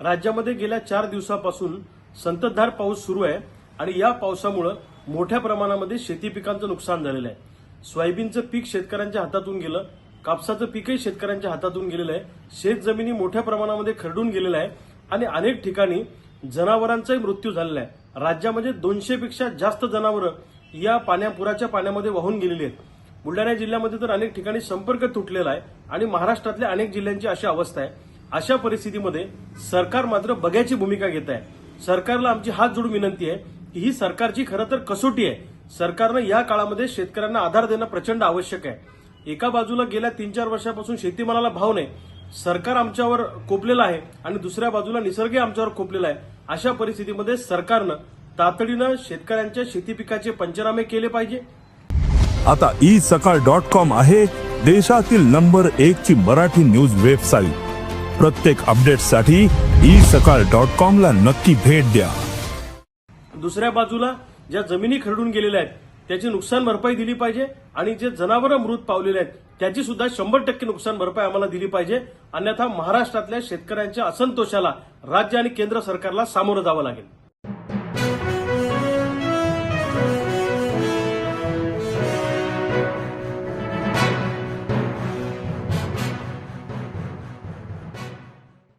राज्यामध्ये गेल्या चार दिवसापासून संततधार पाऊस सुरू आहे आणि या पावसामुळं मोठ्या प्रमाणामध्ये शेती पिकांचं नुकसान झालेलं आहे. सोयाबीनचं पीक शेतकऱ्यांच्या हातातून गेलं कापसाचं पीकही शेतकऱ्यांच्या हातातून गेलेलं आहे. शेत जमिनी मोठ्या प्रमाणामध्ये खरडून गेलेलं आहे आणि अनेक ठिकाणी जनावरांचाही मृत्यू झालेला आहे. राज्यामध्ये दोनशे पेक्षा जास्त जनावरं या पाण्या पुराच्या पाण्यामध्ये वाहून गेलेली आहेत. बुलढाणा जिल्ह्यामध्ये तर अनेक ठिकाणी संपर्क तुटलेला आहे आणि महाराष्ट्रातल्या अनेक जिल्ह्यांची अशी अवस्था आहे. अशा परिस्थितीमध्ये सरकार मात्र बघ्याची भूमिका घेत आहे. सरकारला आमची हात जोडून विनंती आहे की ही सरकारची खरं तर कसोटी आहे. सरकारनं या काळामध्ये शेतकऱ्यांना आधार देणं प्रचंड आवश्यक आहे. एका बाजूला गेल्या तीन चार वर्षापासून शेतीमालाला भाव नाही. सरकार आमच्यावर कोपलेलं आहे आणि दुसऱ्या बाजूला निसर्गही आमच्यावर कोपलेला आहे. अशा परिस्थितीमध्ये सरकारनं तातडीनं शेतकऱ्यांच्या शेती पिकाचे पंचनामे केले पाहिजे. आता ई सकाळ डॉट कॉम आहे देशातील नंबर एक ची मराठी न्यूज वेबसाईट. प्रत्येक अपडेटसाठी ई सकाळ डॉट कॉम ला नक्की भेट द्या. दुसऱ्या बाजूला ज्या जमिनी खरडून गेलेल्या आहेत त्याची नुकसान भरपाई दिली पाहिजे आणि जे जनावरं मृत पावलेले आहेत त्याची सुद्धा शंभर टक्के नुकसान भरपाई आम्हाला दिली पाहिजे. अन्यथा महाराष्ट्रातल्या शेतकऱ्यांच्या असंतोषाला राज्य आणि केंद्र सरकारला सामोरं जावं लागेल.